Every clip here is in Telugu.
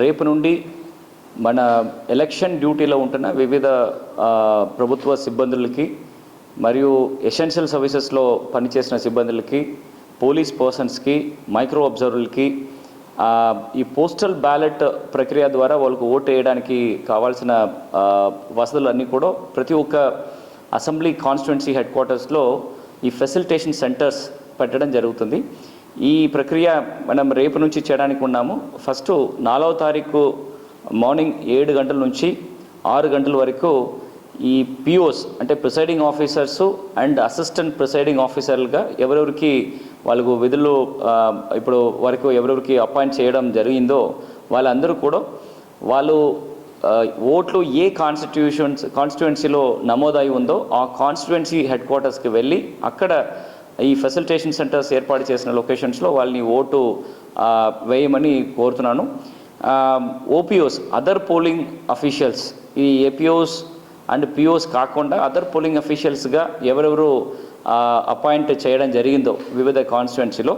రేపు నుండి మన ఎలక్షన్ డ్యూటీలో ఉంటున్న వివిధ ప్రభుత్వ సిబ్బందులకి మరియు ఎసెన్షియల్ సర్వీసెస్లో పనిచేసిన సిబ్బందులకి పోలీస్ పర్సన్స్కి మైక్రో అబ్జర్వర్లకి ఈ పోస్టల్ బ్యాలెట్ ప్రక్రియ ద్వారా వాళ్ళకు ఓటు వేయడానికి కావాల్సిన వసతులన్నీ కూడా ప్రతి ఒక్క అసెంబ్లీ కాన్స్టిట్యున్సీ హెడ్ క్వార్టర్స్లో ఈ ఫెసిలిటేషన్ సెంటర్స్ పెట్టడం జరుగుతుంది. ఈ ప్రక్రియ మనం రేపు నుంచి చేయడానికి ఉన్నాము. ఫస్ట్ నాలుగవ తారీఖు మార్నింగ్ ఏడు గంటల నుంచి ఆరు గంటల వరకు ఈ పిఓస్ అంటే presiding officers and assistant presiding ఆఫీసర్లుగా ఎవరెవరికి వాళ్ళకు విధులు ఇప్పుడు వరకు ఎవరెవరికి అపాయింట్ చేయడం జరిగిందో వాళ్ళందరూ కూడా వాళ్ళు ఓట్లు ఏ కాన్స్టిట్యూషన్స్ కాన్స్టిట్యుయెన్సీలో నమోదై ఉందో ఆ కాన్స్టిట్యుయెన్సీ హెడ్ క్వార్టర్స్కి వెళ్ళి అక్కడ ఈ ఫెసిలిటేషన్ సెంటర్స్ ఏర్పాటు చేసిన లొకేషన్స్లో వాళ్ళని ఓటు వేయమని కోరుతున్నాను. ఓపీఓస్ అదర్ పోలింగ్ అఫీషియల్స్ ఈ ఏపీఓస్ అండ్ పిఓస్ కాకుండా అదర్ పోలింగ్ అఫీషియల్స్గా ఎవరెవరు అపాయింట్ చేయడం జరిగిందో వివిధ కాన్స్టిట్యున్సీలో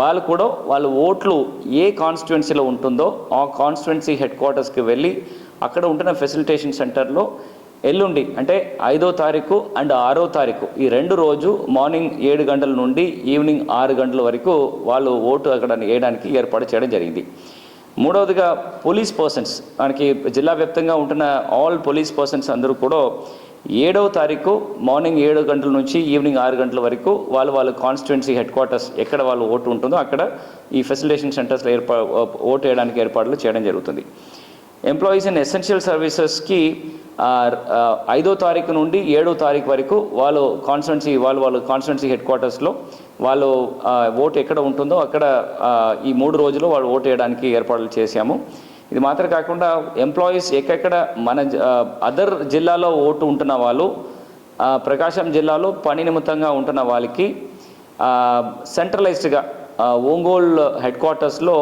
వాళ్ళు కూడా వాళ్ళ ఓట్లు ఏ కాన్స్టిట్యున్సీలో ఉంటుందో ఆ కాన్స్టిట్యున్సీ హెడ్ క్వార్టర్స్కి వెళ్ళి అక్కడ ఉంటున్న ఫెసిలిటేషన్ సెంటర్లో ఎల్లుండి అంటే ఐదో తారీఖు అండ్ ఆరో తారీఖు ఈ రెండు రోజు మార్నింగ్ ఏడు గంటల నుండి ఈవినింగ్ ఆరు గంటల వరకు వాళ్ళు ఓటు అక్కడ వేయడానికి ఏర్పాటు చేయడం జరిగింది. మూడవదిగా పోలీస్ పర్సన్స్ మనకి జిల్లా వ్యాప్తంగా ఉంటున్న ఆల్ పోలీస్ పర్సన్స్ అందరూ కూడా ఏడవ తారీఖు మార్నింగ్ ఏడు గంటల నుంచి ఈవినింగ్ ఆరు గంటల వరకు వాళ్ళు వాళ్ళ కాన్స్టిట్యున్సీ హెడ్ క్వార్టర్స్ ఎక్కడ వాళ్ళు ఓటు ఉంటుందో అక్కడ ఈ ఫెసిలిటేషన్ సెంటర్స్లో ఏర్పా ఓటు వేయడానికి ఏర్పాట్లు చేయడం జరుగుతుంది. ఎంప్లాయీస్ ఇన్ ఎసెన్షియల్ సర్వీసెస్కి ఐదో తారీఖు నుండి ఏడో తారీఖు వరకు వాళ్ళు కాన్స్టిట్యున్సీ వాళ్ళు వాళ్ళు కాన్స్టిట్యున్సీ హెడ్ క్వార్టర్స్లో వాళ్ళు ఓటు ఎక్కడ ఉంటుందో అక్కడ ఈ మూడు రోజులు వాళ్ళు ఓటు వేయడానికి ఏర్పాట్లు చేశాము. ఇది మాత్రం కాకుండా ఎంప్లాయీస్ ఎక్కడెక్కడ మన అదర్ జిల్లాలో ఓటు ఉంటున్న వాళ్ళు ప్రకాశం జిల్లాలో పని నిమిత్తంగా ఉంటున్న వాళ్ళకి సెంట్రలైజ్డ్గా ఒంగోలు హెడ్ క్వార్టర్స్లో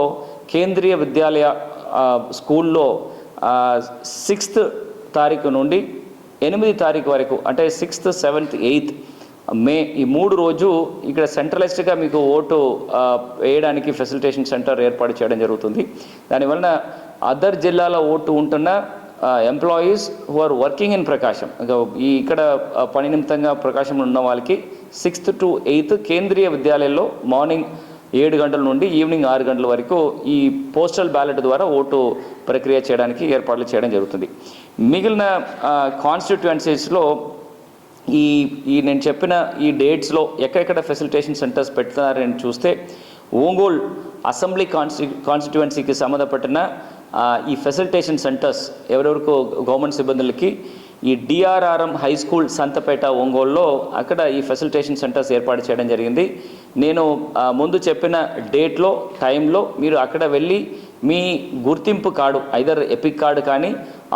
కేంద్రీయ విద్యాలయ స్కూల్లో సిక్స్త్ తారీఖు నుండి ఎనిమిది తారీఖు వరకు అంటే సిక్స్త్ సెవెంత్ ఎయిత్ మే ఈ మూడు రోజు ఇక్కడ సెంట్రలైజ్డ్గా మీకు ఓటు వేయడానికి ఫెసిలిటేషన్ సెంటర్ ఏర్పాటు చేయడం జరుగుతుంది. దానివలన అదర్ జిల్లాల ఓటు ఉంటున్న employees who are working in Prakasam ఈ ఇక్కడ పని నిమిత్తంగా ప్రకాశంలో ఉన్న వాళ్ళకి సిక్స్త్ టు ఎయిత్ కేంద్రీయ విద్యాలయంలో మార్నింగ్ ఏడు గంటల నుండి ఈవినింగ్ ఆరు గంటల వరకు ఈ పోస్టల్ బ్యాలెట్ ద్వారా ఓటు ప్రక్రియ చేయడానికి ఏర్పాట్లు చేయడం జరుగుతుంది. మిగిలిన కాన్స్టిట్యుయెన్సీస్లో ఈ ఈ నేను చెప్పిన ఈ డేట్స్లో ఎక్కడెక్కడ ఫెసిలిటేషన్ సెంటర్స్ పెడుతున్నారని చూస్తే ఒంగోలు అసెంబ్లీ కాన్స్టి కాన్స్టిట్యుయెన్సీకి సంబంధపడిన ఈ ఫెసిలిటేషన్ సెంటర్స్ ఎవరెవరికో గవర్నమెంట్ సిబ్బందులకి ఈ డిఆర్ఆర్ఎం హై స్కూల్ సంతపేట ఒంగోలులో అక్కడ ఈ ఫెసిలిటేషన్ సెంటర్స్ ఏర్పాటు చేయడం జరిగింది. నేను ముందు చెప్పిన డేట్లో టైంలో మీరు అక్కడ వెళ్ళి మీ గుర్తింపు కార్డు ఐదర్ ఎపిక్ కార్డు కానీ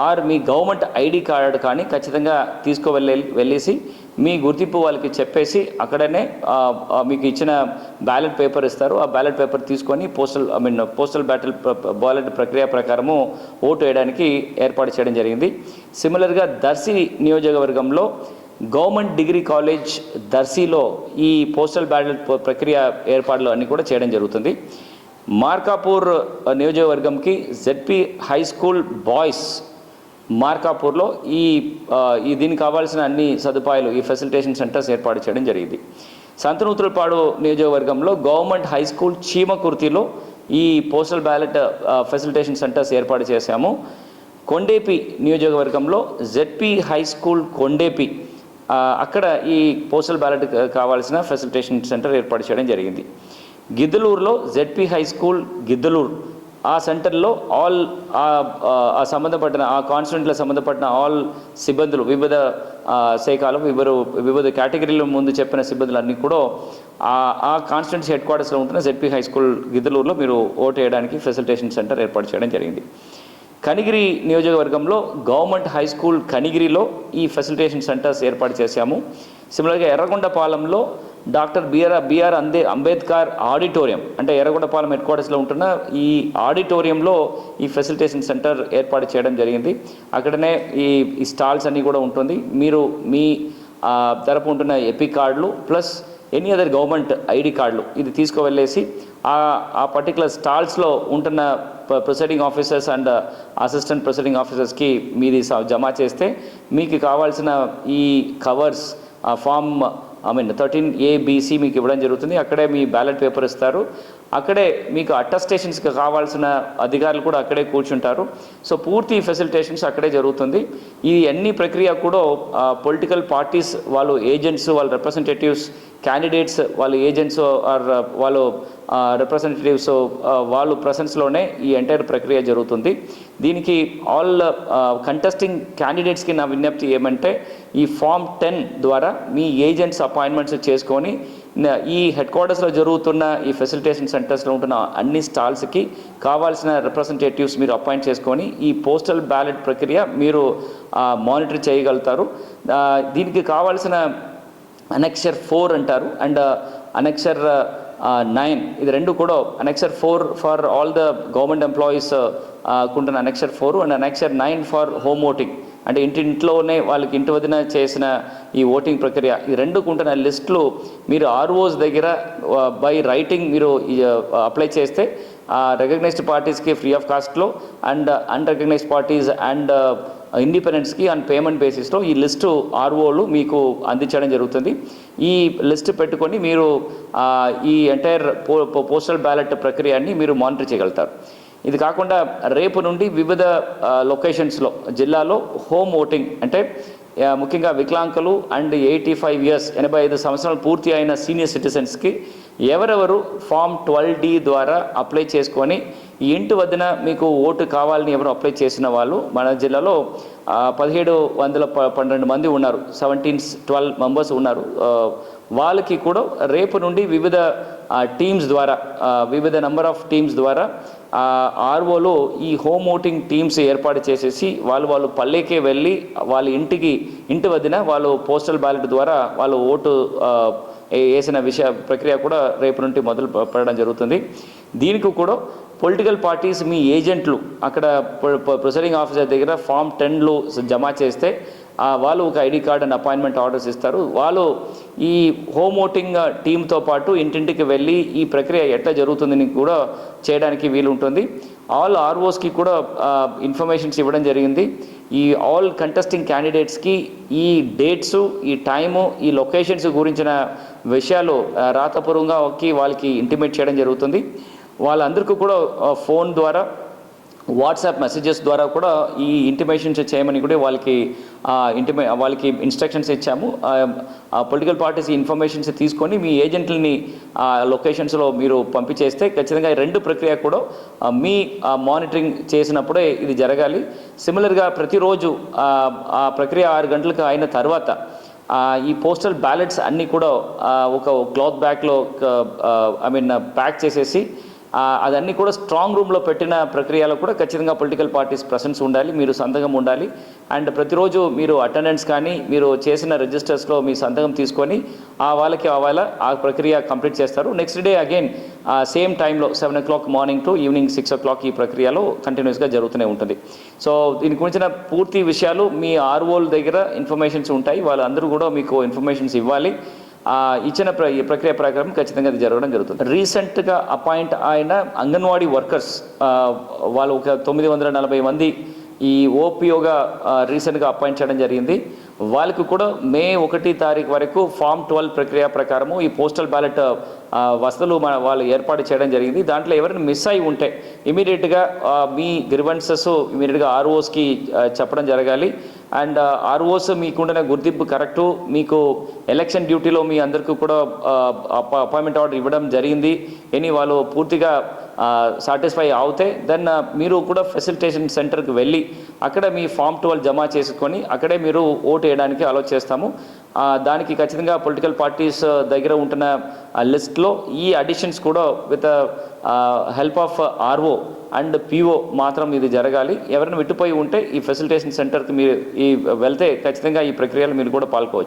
ఆర్ మీ గవర్నమెంట్ ఐడి కార్డు కానీ ఖచ్చితంగా తీసుకువెళ్ళే వెళ్ళేసి మీ గుర్తింపు వాళ్ళకి చెప్పేసి అక్కడనే మీకు ఇచ్చిన బ్యాలెట్ పేపర్ ఇస్తారు. ఆ బ్యాలెట్ పేపర్ తీసుకొని postal I mean postal battle ballot ప్రక్రియ ప్రకారము ఓటు వేయడానికి ఏర్పాటు చేయడం జరిగింది. సిమిలర్గా దర్శి నియోజకవర్గంలో గవర్నమెంట్ డిగ్రీ కాలేజ్ దర్శిలో ఈ పోస్టల్ బ్యాలెట్ ప్రక్రియ ఏర్పాట్లు అన్నీ కూడా చేయడం జరుగుతుంది. మార్కాపూర్ నియోజకవర్గంకి జెడ్పీ హై స్కూల్ బాయ్స్ మార్కాపూర్లో ఈ ఈ దీనికి కావాల్సిన అన్ని సదుపాయాలు ఈ ఫెసిలిటేషన్ సెంటర్స్ ఏర్పాటు చేయడం జరిగింది. సంతనూతులపాడు నియోజకవర్గంలో గవర్నమెంట్ హై స్కూల్ చీమకుర్తిలో ఈ పోస్టల్ బ్యాలెట్ ఫెసిలిటేషన్ సెంటర్స్ ఏర్పాటు చేశాము. కొండేపి నియోజకవర్గంలో జెడ్పీ హై స్కూల్ కొండేపి అక్కడ ఈ పోస్టల్ బ్యాలెట్ కావాల్సిన ఫెసిలిటేషన్ సెంటర్ ఏర్పాటు చేయడం జరిగింది. గిద్దలూరులో జెడ్పీ హై స్కూల్ గిద్దలూరు ఆ సెంటర్లో ఆల్ ఆ- సంబంధపడిన ఆ కాన్స్టిట్యూంట్లో సంబంధపడిన ఆల్ సిబ్బందులు వివిధ శాఖలు వివిధ వివిధ కేటగిరీల ముందు చెప్పిన సిబ్బందులు అన్నీ కూడా ఆ ఆ కాన్స్టిట్యూన్సీ హెడ్ క్వార్టర్స్లో ఉంటున్న జెడ్పీ హై స్కూల్ గిద్దలూరులో మీరు ఓటు వేయడానికి ఫెసిలిటేషన్ సెంటర్ ఏర్పాటు చేయడం జరిగింది. కనిగిరి నియోజకవర్గంలో గవర్నమెంట్ హై స్కూల్ కనిగిరిలో ఈ ఫెసిలిటేషన్ సెంటర్స్ ఏర్పాటు చేశాము. సిమిలర్గా ఎర్రగొండపాలెంలో డాక్టర్ బిఆర్ బిఆర్ అందే అంబేద్కర్ ఆడిటోరియం అంటే ఎర్రగొండపాలెం హెడ్ క్వార్టర్స్లో ఉంటున్న ఈ ఆడిటోరియంలో ఈ ఫెసిలిటేషన్ సెంటర్ ఏర్పాటు చేయడం జరిగింది. అక్కడనే ఈ ఈ స్టాల్స్ అన్నీ కూడా ఉంటుంది. మీరు మీ తరపు ఉంటున్న ఎపిక్ కార్డులు plus any other government ID కార్డులు ఇది తీసుకువెళ్ళేసి ఆ ఆ పర్టికులర్ స్టాల్స్లో ఉంటున్న presiding officers and assistant presiding ఆఫీసర్స్కి మీది స- జమ చేస్తే మీకు కావాల్సిన ఈ కవర్స్ ఆ form I mean thirteen ABC మీకు ఇవ్వడం జరుగుతుంది. అక్కడే మీ బ్యాలెట్ పేపర్ ఇస్తారు. అక్కడే మీకు అటెస్టేషన్స్కి కావాల్సిన అధికారులు కూడా అక్కడే కూర్చుంటారు. సో పూర్తి ఫెసిలిటేషన్స్ అక్కడే జరుగుతుంది. ఈ అన్ని ప్రక్రియ కూడా పొలిటికల్ పార్టీస్ వాళ్ళు ఏజెంట్స్ వాళ్ళ రిప్రజెంటేటివ్స్ క్యాండిడేట్స్ వాళ్ళ ఏజెంట్స్ ఆర్ వాళ్ళు రిప్రజెంటేటివ్స్ వాళ్ళు ప్రసెన్స్లోనే ఈ ఎంటైర్ ప్రక్రియ జరుగుతుంది. దీనికి ఆల్ కంటెస్టింగ్ క్యాండిడేట్స్కి నా విజ్ఞప్తి ఏమంటే ఈ ఫామ్ టెన్ ద్వారా మీ ఏజెంట్స్ అపాయింట్మెంట్స్ చేసుకొని ఈ హెడ్ క్వార్టర్స్లో జరుగుతున్న ఈ ఫెసిలిటేషన్ సెంటర్స్లో ఉంటున్న అన్ని స్టాల్స్కి కావాల్సిన రిప్రజెంటేటివ్స్ మీరు అపాయింట్ చేసుకొని ఈ పోస్టల్ బ్యాలెట్ ప్రక్రియ మీరు మానిటర్ చేయగలుగుతారు. దీనికి కావాల్సిన అనెక్షర్ ఫోర్ అంటారు. అండ్ అనెక్షర్ నైన్ ఇది రెండు కూడా annexure four for all the government employees కుంటున్న annexure four and annexure nine for home voting అంటే ఇంటింట్లోనే వాళ్ళకి ఇంటి వదిన చేసిన ఈ ఓటింగ్ ప్రక్రియ ఈ రెండు ఉంటున్న లిస్టులు మీరు ఆర్ఓస్ దగ్గర బై రైటింగ్ మీరు అప్లై చేస్తే రికగ్నైజ్డ్ పార్టీస్కి ఫ్రీ ఆఫ్ కాస్ట్లో అండ్ అన్రికగ్నైజ్డ్ పార్టీస్ అండ్ ఇండిపెండెంట్స్కి అండ్ పేమెంట్ బేసిస్లో ఈ లిస్టు ఆర్ఓలు మీకు అందించడం జరుగుతుంది. ఈ లిస్ట్ పెట్టుకొని మీరు ఈ ఎంటైర్ పో పోస్టల్ బ్యాలెట్ ప్రక్రియని మీరు మానిటర్ చేయగలుగుతారు. ఇది కాకుండా రేపు నుండి వివిధ లొకేషన్స్లో జిల్లాలో హోమ్ ఓటింగ్ అంటే ముఖ్యంగా వికలాంగులు అండ్ ఎయిటీ ఫైవ్ ఇయర్స్ ఎనభై ఐదు సంవత్సరాలు పూర్తి అయిన సీనియర్ సిటిజన్స్కి ఎవరెవరు ఫామ్ ట్వెల్వ్ డి ద్వారా అప్లై చేసుకొని ఈ ఇంటి వద్దన మీకు ఓటు కావాలని ఎవరు అప్లై చేసిన వాళ్ళు మన జిల్లాలో పదిహేడు వందల ప- పన్నెండు మంది ఉన్నారు. సెవెంటీన్ ట్వెల్వ్ మెంబర్స్ ఉన్నారు. వాళ్ళకి కూడా రేపు నుండి వివిధ టీమ్స్ ద్వారా వివిధ నెంబర్ ఆఫ్ టీమ్స్ ద్వారా ఆర్ఓలో ఈ హోమ్ ఓటింగ్ టీమ్స్ ఏర్పాటు చేసేసి వాళ్ళు వాళ్ళు పల్లెకే వెళ్ళి వాళ్ళ ఇంటికి ఇంటి వదిన వాళ్ళు పోస్టల్ బ్యాలెట్ ద్వారా వాళ్ళు ఓటు వేసిన విషయ ప్రక్రియ కూడా రేపు నుండి మొదలు పెట్టడం పడడం జరుగుతుంది. దీనికి కూడా పొలిటికల్ పార్టీస్ మీ ఏజెంట్లు అక్కడ ప్రొసైడింగ్ ఆఫీసర్ దగ్గర ఫామ్ టెన్లు జమ చేస్తే వాళ్ళు ఒక ID card and appointment orders ఇస్తారు. వాళ్ళు ఈ హోమ్ ఓటింగ్ టీంతో పాటు ఇంటింటికి వెళ్ళి ఈ ప్రక్రియ ఎట్లా జరుగుతుందని కూడా చేయడానికి వీలు ఉంటుంది ఆల్ ఆర్ఓస్కి కూడా ఇన్ఫర్మేషన్స్ ఇవ్వడం జరిగింది. ఈ ఆల్ కంటెస్టింగ్ క్యాండిడేట్స్కి ఈ డేట్స్ ఈ టైము ఈ లొకేషన్స్ గురించిన విషయాలు రాతపూర్వంగా ఒక్కి వాళ్ళకి ఇంటిమేట్ చేయడం జరుగుతుంది. వాళ్ళందరికీ కూడా ఫోన్ ద్వారా వాట్సాప్ మెసేజెస్ ద్వారా కూడా ఈ ఇంటిమేషన్స్ చేయమని కూడా వాళ్ళకి ఇంటిమే వాళ్ళకి ఇన్స్ట్రక్షన్స్ ఇచ్చాము. ఆ పొలిటికల్ పార్టీస్ ఇన్ఫర్మేషన్స్ తీసుకొని మీ ఏజెంట్లని ఆ లొకేషన్స్లో మీరు పంపించేస్తే ఖచ్చితంగా ఈ రెండు ప్రక్రియ కూడా మీ మానిటరింగ్ చేసినప్పుడే ఇది జరగాలి. సిమిలర్గా ప్రతిరోజు ఆ, ప్రక్రియ ఆరు గంటలకు అయిన తర్వాత ఈ పోస్టల్ బ్యాలెట్స్ అన్నీ కూడా ఒక క్లాత్ బ్యాగ్లో ఐ మీన్ ప్యాక్ చేసేసి అదన్నీ కూడా స్ట్రాంగ్ రూమ్లో పెట్టిన ప్రక్రియలో కూడా ఖచ్చితంగా పొలిటికల్ పార్టీస్ ప్రసెన్స్ ఉండాలి మీరు సంతకం ఉండాలి. అండ్ ప్రతిరోజు మీరు అటెండెన్స్ కానీ మీరు చేసిన రిజిస్టర్స్లో మీ సంతకం తీసుకొని ఆ వాళ్ళకి ఆ వాళ్ళ ఆ ప్రక్రియ కంప్లీట్ చేస్తారు. నెక్స్ట్ డే అగైన్ సేమ్ టైంలో seven o'clock morning to evening six o'clock ఈ ప్రక్రియలో కంటిన్యూస్గా జరుగుతూనే ఉంటుంది. సో దీని గురించిన పూర్తి విషయాలు మీ ఆర్ఓల దగ్గర ఇన్ఫర్మేషన్స్ ఉంటాయి. వాళ్ళందరూ కూడా మీకు ఇన్ఫర్మేషన్స్ ఇవ్వాలి. ఇచ్చిన ప్ర ప్రక్రియ ప్రకారం ఖచ్చితంగా అది జరగడం జరుగుతుంది. రీసెంట్గా అపాయింట్ అయిన అంగన్వాడీ వర్కర్స్ వాళ్ళు ఒక తొమ్మిది వందల నలభై మంది ఈ ఓపీఓగా రీసెంట్గా అపాయింట్ చేయడం జరిగింది. వాళ్ళకి కూడా మే ఒకటి తారీఖు వరకు ఫామ్ ట్వెల్వ్ ప్రక్రియ ప్రకారము ఈ పోస్టల్ బ్యాలెట్ వసతులు మన వాళ్ళు ఏర్పాటు చేయడం జరిగింది. దాంట్లో ఎవరైనా మిస్ అయి ఉంటే ఇమీడియట్గా మీ గ్రివెన్సెస్ ఇమీడియట్గా ఆర్ఓస్కి చెప్పడం జరగాలి. అండ్ ఆర్ఓస్ మీకుండిన గుర్తింపు కరెక్టు. మీకు ఎలక్షన్ డ్యూటీలో మీ అందరికీ కూడా అపాయింట్మెంట్ ఆర్డర్ ఇవ్వడం జరిగింది. ఎనీ వాళ్ళు పూర్తిగా సాటిస్ఫై అవుతే దెన్ మీరు కూడా ఫెసిలిటేషన్ సెంటర్కి వెళ్ళి అక్కడ మీ ఫామ్ ట్వెల్వ్ జమ చేసుకొని అక్కడే మీరు ఓటు వేయడానికి అలో చేస్తాము. దానికి ఖచ్చితంగా పొలిటికల్ పార్టీస్ దగ్గర ఉంటున్న లిస్ట్లో ఈ అడిషన్స్ కూడా with help of RO and PO మాత్రం ఇది జరగాలి. ఎవరైనా విట్టుపోయి ఉంటే ఈ ఫెసిలిటేషన్ సెంటర్కి మీరు ఈ వెళ్తే ఖచ్చితంగా ఈ ప్రక్రియలో మీరు కూడా పాల్గొవచ్చు.